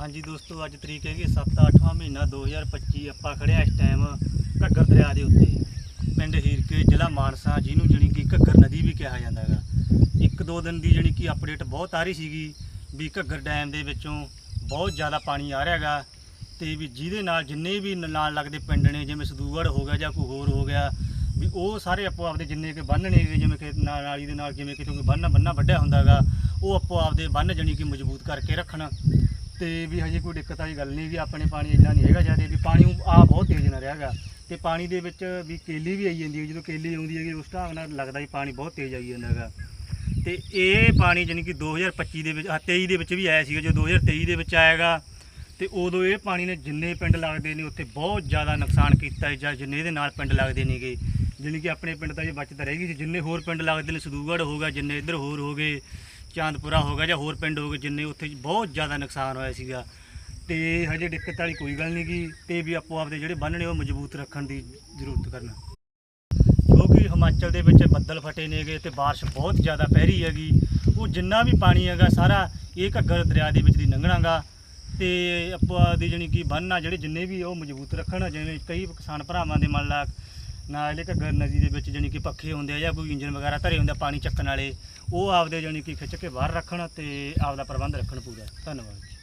ਹਾਂਜੀ ਦੋਸਤੋ, ਅੱਜ ਤਰੀਕ ਹੈਗੀ 7-8ਵਾਂ ਮਹੀਨਾ 2025 ਆਪਾਂ ਖੜੇ ਇਸ ਟਾਈਮ ਘੱਗਰ ਦਰਿਆ ਦੇ ਉੱਤੇ। ਪਿੰਡ ਹੀਰਕੇ, ਜ਼ਿਲ੍ਹਾ ਮਾਨਸਾ, ਜਿਹਨੂੰ ਜਣੀ ਕਿ ਘੱਗਰ ਨਦੀ ਵੀ ਕਿਹਾ ਜਾਂਦਾ ਹੈਗਾ। ਇੱਕ ਦੋ ਦਿਨ ਦੀ ਜਣੀ ਕਿ ਅਪਡੇਟ ਬਹੁਤ ਆ ਰਹੀ ਸੀਗੀ ਵੀ ਘੱਗਰ ਡੈਮ ਦੇ ਵਿੱਚੋਂ ਬਹੁਤ ਜ਼ਿਆਦਾ ਪਾਣੀ ਆ ਰਿਹਾ ਹੈਗਾ ਤੇ ਵੀ ਜਿਹਦੇ ਨਾਲ ਜਿੰਨੇ ਵੀ ਨ- ਨਾਲ ਲੱਗਦੇ ਪਿੰਡ ਨੇ, ਜਿਵੇਂ ਸਦੂਗੜ ਹੋ ਗਿਆ ਜਾਂ ਕੋਈ ਹੋਰ ਹੋ ਗਿਆ, ਵੀ ਉਹ ਸਾਰੇ ਆਪੋ ਆਪਦੇ ਜਿੰਨੇ ਕਿ ਬੰਨ ਨੇ, ਜਿਵੇਂ ਕਿ ਨਾ- ਨਾਲੀ ਦੇ ਨਾਲ ਜਿਵੇਂ ਕਿਤੇ ਕੋਈ ਬੰਨ ਬੰਨਾ ਵੱਢਿਆ ਹੁੰਦਾ ਹੈਗਾ, ਉਹ ਆਪੋ ਆਪਦੇ ਬੰਨ ਜਣੀ ਕਿ ਮਜ਼ਬੂਤ ਕਰਕੇ ਰੱਖਣ। ਤੇ ਵੀ ਹਜੇ ਕੋਈ ਦਿੱਕਤ ਵਾਲੀ ਗੱਲ ਨਹੀਂ ਵੀ ਆਪਣੇ ਪਾਣੀ ਇੰਨਾ ਨਹੀਂ ਹੈਗਾ ਜ਼ਿਆਦਾ, ਵੀ ਪਾਣੀ ਆ ਬਹੁਤ ਤੇਜ਼ ਨਾ ਰਿਹਾਗਾ ਤੇ ਪਾਣੀ ਦੇ ਵਿੱਚ ਵੀ ਕੇਲੀ ਵੀ ਆਈ ਜਾਂਦੀ ਹੈ, ਜਦੋਂ ਕੇਲੀ ਆਉਂਦੀ ਹੈਗੀ, ਉਸ ਢੰਗ ਨਾਲ ਲੱਗਦਾ ਵੀ ਪਾਣੀ ਬਹੁਤ ਤੇਜ਼ ਆਈ ਜਾਂਦਾ ਹੈਗਾ। ਤੇ ਇਹ ਪਾਣੀ ਜਾਣੀ ਕਿ 2025 ਦੇ ਵਿੱਚ ਆ 23 ਦੇ ਵਿੱਚ ਵੀ ਆਇਆ ਸੀਗਾ ਜੋ 2023 ਦੇ ਵਿੱਚ ਆਏਗਾ ਤੇ ਉਦੋਂ ਇਹ ਪਾਣੀ ਨੇ ਜਿੰਨੇ ਪਿੰਡ ਲੱਗਦੇ ਨੇ, ਉੱਥੇ ਬਹੁਤ ਜ਼ਿਆਦਾ ਨੁਕਸਾਨ ਕੀਤਾ ਹੈ, ਜਾਂ ਜਿੰਨੇ ਇਹਦੇ ਨਾਲ ਪਿੰਡ ਲੱਗਦੇ ਨੇਗੇ। ਜਾਣੀ ਕਿ ਆਪਣੇ ਪਿੰਡ ਤਾਂ ਇਹ ਬਚਤ ਰਹੇਗੀ ਸੀ, ਜਿੰਨੇ ਹੋਰ ਪਿੰਡ ਲੱਗਦੇ ਨੇ ਸਦੂਗੜ ਹੋਗਾ ਜਿੰਨੇ ਇੱਧਰ ਹੋਰ ਹੋ ਚਾਂਦਪੁਰਾ ਹੋ ਗਿਆ ਜਾਂ ਹੋਰ ਪਿੰਡ ਹੋ ਗਏ ਜਿੰਨੇ ਉੱਥੇ ਬਹੁਤ ਜ਼ਿਆਦਾ ਨੁਕਸਾਨ ਹੋਇਆ ਸੀਗਾ। ਤੇ ਹਜੇ ਦਿੱਕਤ ਵਾਲੀ ਕੋਈ ਗੱਲ ਨਹੀਂ ਗੀ ਤੇ ਵੀ ਆਪੋ ਆਪਦੇ ਜਿਹੜੇ ਬੰਨ ਨੇ ਉਹ ਮਜ਼ਬੂਤ ਰੱਖਣ ਦੀ ਜ਼ਰੂਰਤ ਕਰਨਾ। ਕਿਉਂਕਿ ਹਿਮਾਚਲ ਦੇ ਵਿੱਚ ਬੱਦਲ ਫਟੇ ਨੇਗੇ ਤੇ ਬਾਰਿਸ਼ ਬਹੁਤ ਜ਼ਿਆਦਾ ਪੈ ਰਹੀ ਹੈਗੀ। ਉਹ ਜਿੰਨਾ ਵੀ ਪਾਣੀ ਹੈਗਾ, ਸਾਰਾ ਇਹ ਘੱਗਰ ਦਰਿਆ ਦੇ ਵਿੱਚ ਦੀ ਲੰਘਣਾਗਾ। ਤੇ ਆਪਾਂ ਦੀ ਜਾਣੀ ਕਿ ਬੰਨ ਜਿਹੜੇ ਜਿੰਨੇ ਵੀ ਉਹ ਮਜ਼ਬੂਤ ਰੱਖਣ ਜਿਵੇਂ ਕਈ ਕਿਸਾਨ ਭਰਾਵਾਂ ਦੇ ਮੰਨ ਲਾ ਨਾਲ ਇਹ ਘੱਗਰ ਨਦੀ ਦੇ ਵਿੱਚ ਜਾਣੀ ਕਿ ਪੱਖੇ ਹੁੰਦੇ ਆ ਜਾਂ ਕੋਈ ਇੰਜਨ ਵਗੈਰਾ ਧਰੇ ਹੁੰਦੇ ਆ ਪਾਣੀ ਚੱਕਣ ਵਾਲੇ, ਉਹ ਆਪਦੇ ਜਾਣੀ ਕਿ ਖਿੱਚ ਕੇ ਬਾਹਰ ਰੱਖਣ ਤੇ ਆਪਦਾ ਪ੍ਰਬੰਧ ਰੱਖਣ ਪੂਰਾ ਧੰਨਵਾਦ ਜੀ।